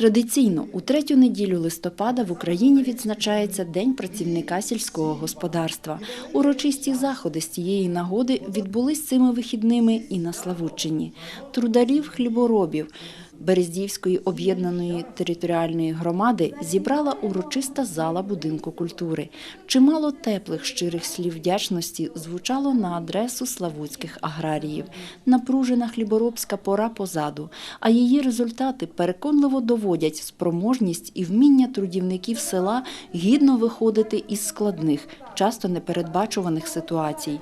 Традиційно у третю неділю листопада в Україні відзначається День працівника сільського господарства. Урочисті заходи з цієї нагоди відбулись цими вихідними і на Славутчині. Трударів хліборобів Берездівської об'єднаної територіальної громади зібрала урочиста зала будинку культури. Чимало теплих щирих слів вдячності звучало на адресу славутських аграріїв. Напружена хліборобська пора позаду, а її результати переконливо доводять спроможність і вміння трудівників села гідно виходити із складних, часто непередбачуваних ситуацій.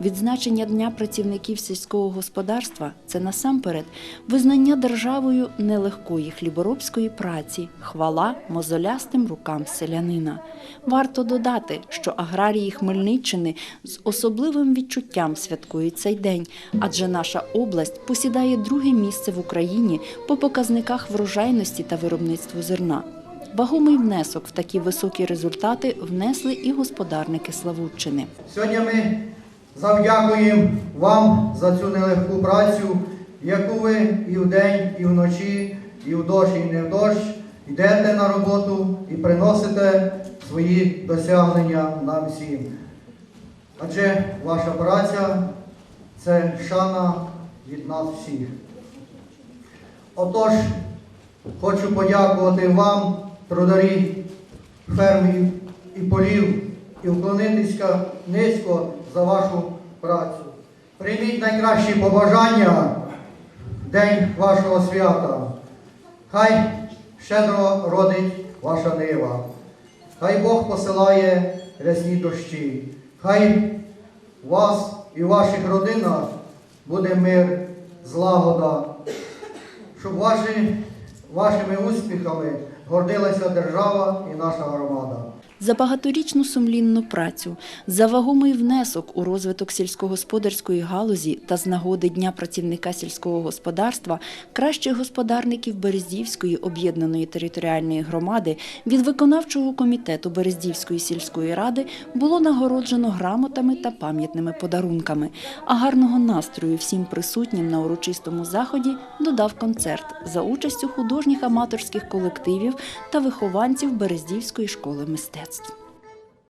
Відзначення Дня працівників сільського господарства це насамперед визнання державою нелегкої хліборобської праці, хвала мозолястим рукам селянина. Варто додати, що аграрії Хмельниччини з особливим відчуттям святкують цей день, адже наша область посідає друге місце в Україні по показниках врожайності та виробництву зерна. Вагомий внесок в такі високі результати внесли і господарники Славутчини. Сьогодні ми завдякуємо вам за цю нелегку працю, яку ви і вдень, і вночі, і в дощ, і не в дощ йдете на роботу і приносите свої досягнення нам всім. Адже ваша праця це шана від нас всіх. Отож, хочу подякувати вам, трударі фермів і полів, і вклонитися низько за вашу працю. Прийміть найкращі побажання день вашого свята. Хай щедро родить ваша нива. Хай Бог посилає рясні дощі. Хай вас і в ваших родинах буде мир, злагода, щоб ваші, вашими успіхами гордилася держава і наша громада. За багаторічну сумлінну працю, за вагомий внесок у розвиток сільськогосподарської галузі та з нагоди Дня працівника сільського господарства кращих господарників Берездівської об'єднаної територіальної громади від виконавчого комітету Берездівської сільської ради було нагороджено грамотами та пам'ятними подарунками. А гарного настрою всім присутнім на урочистому заході додав концерт за участю художніх аматорських колективів та вихованців Берездівської школи мистецтв. podcast.